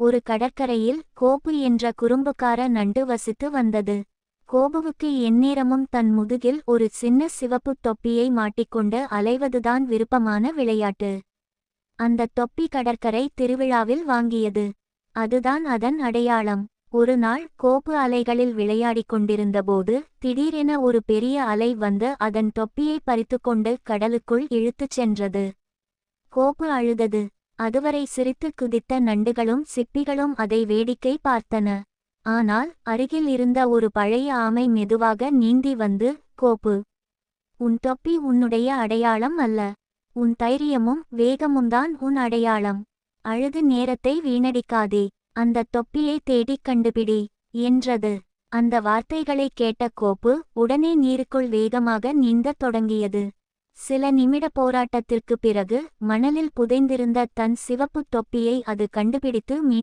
ஒரு கடற்கரையில் கோபு என்ற குறும்புக்கார நண்டு வசித்து வந்தது. கோபுவுக்கு எந்நேரமும் தன் முதுகில் ஒரு சின்ன சிவப்புத் தொப்பியை மாட்டிக்கொண்டு அலைவதுதான் விருப்பமான விளையாட்டு. அந்த தொப்பி கடற்கரை திருவிழாவில் வாங்கியது. அதுதான் அதன் அடையாளம். ஒரு நாள் கோபு அலைகளில் விளையாடிக் கொண்டிருந்தபோது திடீரென ஒரு பெரிய அலை வந்து அதன் தொப்பியை பறித்துக்கொண்டு கடலுக்குள் இழுத்துச் சென்றது. கோபு அழுதது. அதுவரை சிரித்து குதித்த நண்டுகளும் சிப்பிகளும் அதை வேடிக்கை பார்த்தன. ஆனால் அருகில் இருந்த ஒரு பழைய ஆமை மெதுவாக நீந்தி வந்து கோப்பு உன் தொப்பி உன்னுடைய அடையாளம் அல்ல. உன் தைரியமும் வேகமும்தான் உன் அடையாளம். அழுது நேரத்தை வீணடிக்காதே. அந்த தொப்பியை தேடிக் கண்டுபிடி என்றது. அந்த வார்த்தைகளைக் கேட்ட கோப்பு உடனே நீருக்குள் வேகமாக நீந்தத் தொடங்கியது. சில நிமிட போராட்டத்திற்கு பிறகு மணலில் புதைந்திருந்த தன் சிவப்புத் தொப்பியை அது கண்டுபிடித்து மீ